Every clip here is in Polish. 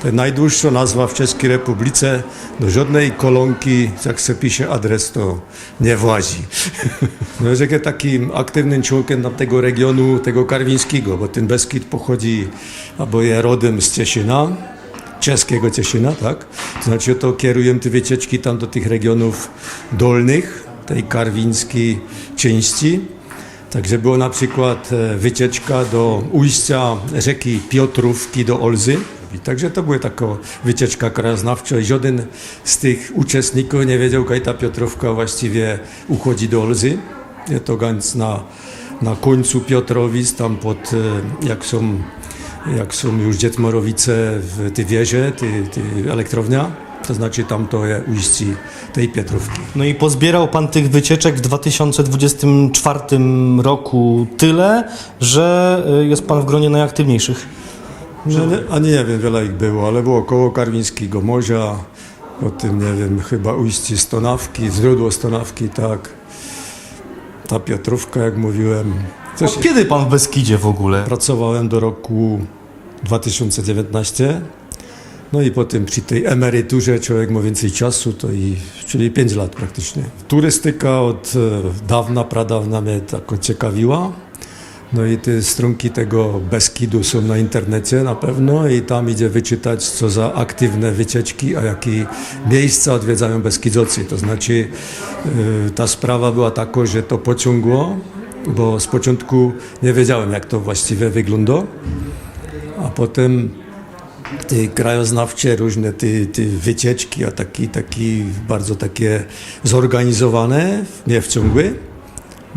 To jest najdłuższa nazwa w Czeskiej Republice. Do żadnej kolonki, jak się pisze adres, to nie włazi. No jest takim aktywnym członkiem tego regionu, tego karwińskiego, bo ten Beskid pochodzi, albo jest rodem z Cieszyna, czeskiego Cieszyna, tak? Znaczy to kieruję te wycieczki tam do tych regionów dolnych, tej karwińskiej części. Także było na przykład e, wycieczka do ujścia rzeki Piotrówki do Olzy. I także to była taka wycieczka krajoznawcza i żaden z tych uczestników nie wiedział, jak ta Piotrówka właściwie uchodzi do Olzy. Jest to ganz na, na końcu Piotrowic, tam pod, e, jak są, jak są już Dzietmorowice, w te wieże, te, te elektrownia, to znaczy tam to jest ujście tej Piotrówki. No i pozbierał pan tych wycieczek w 2024 roku tyle, że y, jest pan w gronie najaktywniejszych. No, nie, ani nie wiem, wiele ich było, ale było koło Karwińskiego Morza, potem, nie wiem, chyba ujście Stonawki, źródło Stonawki, tak. Ta Piotrówka, jak mówiłem. Coś Od kiedy pan w Beskidzie w ogóle? Pracowałem do roku 2019. No i potem przy tej emeryturze człowiek ma więcej czasu, to i, czyli 5 lat praktycznie. Turystyka od e, dawna, pradawna mnie tak ciekawiła. No i te strunki tego Beskidu są na internecie na pewno i tam idzie wyczytać, co za aktywne wycieczki, a jakie miejsca odwiedzają Beskidzocy. To znaczy e, ta sprawa była taka, że to pociągło, bo z początku nie wiedziałem, jak to właściwie wygląda, a potem te krajoznawcze, różne te, te wycieczki, a taki, taki bardzo takie zorganizowane, mnie wciągły.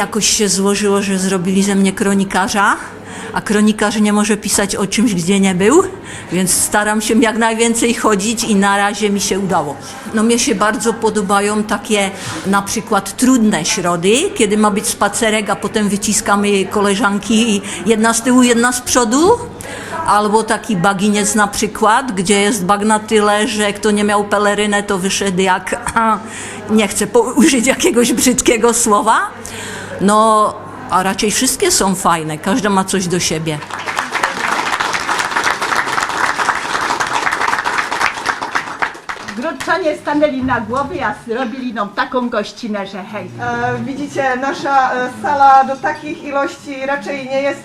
jakoś się złożyło, że zrobili ze mnie kronikarza, a kronikarz nie może pisać o czymś, gdzie nie był, więc staram się jak najwięcej chodzić i na razie mi się udało. No mnie się bardzo podobają takie na przykład trudne środy, kiedy ma być spacerek, a potem wyciskamy koleżanki jedna z tyłu, jedna z przodu. Albo taki baginiec na przykład, gdzie jest bagna tyle, że kto nie miał pelerynę, to wyszedł jak, nie chcę użyć jakiegoś brzydkiego słowa. No, a raczej wszystkie są fajne, każda ma coś do siebie. Grodczanie stanęli na głowie, a zrobili nam taką gościnę, że hej. E, Widzicie, nasza e, sala do takich ilości raczej nie jest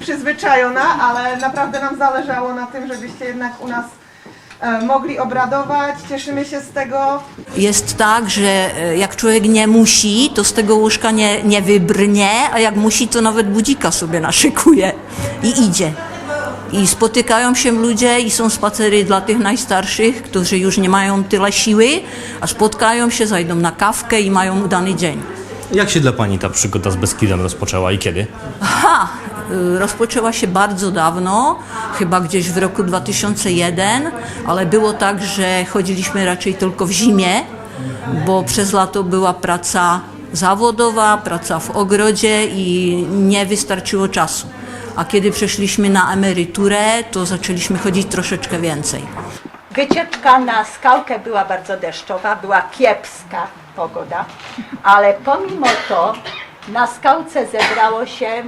przyzwyczajona, ale naprawdę nam zależało na tym, żebyście jednak u nas mogli obradować. Cieszymy się z tego. Jest tak, że e, jak człowiek nie musi, to z tego łóżka nie, nie wybrnie, a jak musi, to nawet budzika sobie naszykuje i idzie. I spotykają się ludzie i są spacery dla tych najstarszych, którzy już nie mają tyle siły, a spotkają się, zajdą na kawkę i mają udany dzień. Jak się dla pani ta przygoda z Beskidem rozpoczęła i kiedy? Aha, rozpoczęła się bardzo dawno, chyba gdzieś w roku 2001, ale było tak, że chodziliśmy raczej tylko w zimie, bo przez lato była praca zawodowa, praca w ogrodzie i nie wystarczyło czasu. A kiedy przeszliśmy na emeryturę, to zaczęliśmy chodzić troszeczkę więcej. Wycieczka na skałkę była bardzo deszczowa, była kiepska pogoda, ale pomimo to na skałce zebrało się y,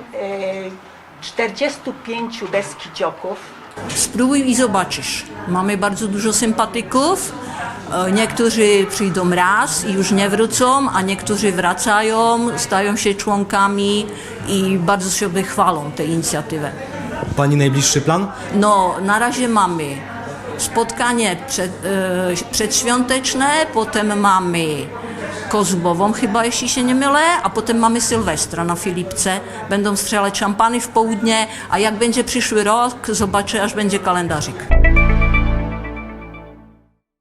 45 beskidzioków. Spróbuj i zobaczysz. Mamy bardzo dużo sympatyków. E, Niektórzy przyjdą raz i już nie wrócą, a niektórzy wracają, stają się członkami i bardzo sobie chwalą tę inicjatywę. Pani najbliższy plan? No, na razie mamy spotkanie przed, e, przedświąteczne, potem mamy Kozubową chyba, jeśli się nie mylę, a potem mamy Sylwestra na Filipce. Będą strzelać szampany w południe, a jak będzie przyszły rok, zobaczę, aż będzie kalendarzyk.